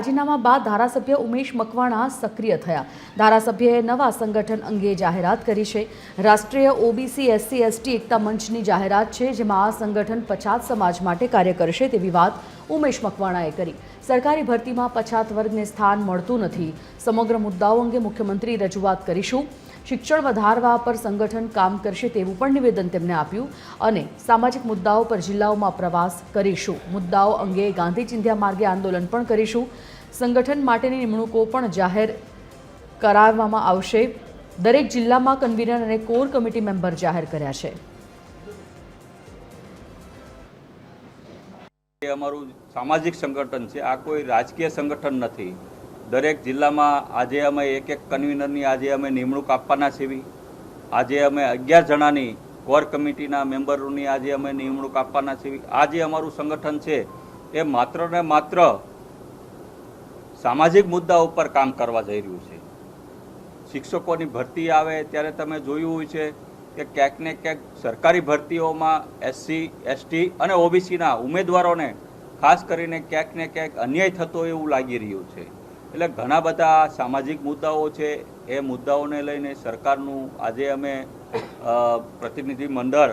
રાજીનામા બાદ ધારાસભ્ય ઉમેશ મકવાણા સક્રિય થયા. ધારાસભ્યએ નવા સંગઠન અંગે જાહેરાત કરી છે. રાષ્ટ્રીય ઓબીસી, એસસી, એસટી, એકતા મંચની જાહેરાત છે, જેમાં આ સંગઠન પછાત સમાજ માટે કાર્ય કરશે તેવી વાત ઉમેશ મકવાણાએ કરી. સરકારી ભરતીમાં પછાત વર્ગને સ્થાન મળતું નથી. સમગ્ર મુદ્દાઓ અંગે મુખ્યમંત્રી રજૂઆત કરીશું. શિક્ષણ વધારવા પર સંગઠન કામ કરશે તેવું પણ નિવેદન તેમણે આપ્યું અને સામાજિક મુદ્દાઓ પર જિલ્લાઓમાં પ્રવાસ કરીશું. મુદ્દાઓ અંગે ગાંધી ચિંધ્યા માર્ગે આંદોલન પણ કરીશું. સંગઠન માટેની નિમણૂકો પણ જાહેર કરાવવામાં આવશે. દરેક જિલ્લામાં કન્વીનર અને કોર કમિટી મેમ્બર જાહેર કર્યા છે. અમારું સામાજિક સંગઠન છે. આ કોઈ રાજકીય સંગઠન નથી. દરેક જિલ્લામાં આજે અમે એક એક કન્વીનરની આજે અમે નિમણૂક આપવાના છીએ. આજે અમે અગિયાર જણાની કોર કમિટીના મેમ્બરોની આજે અમે નિમણૂક આપવાના છીએ. આ જે અમારું સંગઠન છે એ માત્ર ને માત્ર સામાજિક મુદ્દા ઉપર કામ કરવા જઈ રહ્યું છે. શિક્ષકોની ભરતી આવે ત્યારે તમે જોયું હોય છે કે ક્યાંક ને ક્યાંક સરકારી ભરતીઓમાં એસસી એસટી અને ઓબીસીના ઉમેદવારોને ખાસ કરીને ક્યાંક ને ક્યાંક અન્યાય થતો એવું લાગી રહ્યું છે. એટલે ઘણા બધા સામાજિક મુદ્દાઓ છે, એ મુદ્દાઓને લઈને સરકારનું આજે અમે પ્રતિનિધિ મંડળ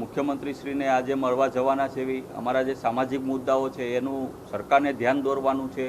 મુખ્યમંત્રીશ્રીને આજે મળવા જવાના છે અમારા જે સામાજિક મુદ્દાઓ છે, એનું સરકારને ધ્યાન દોરવાનું છે.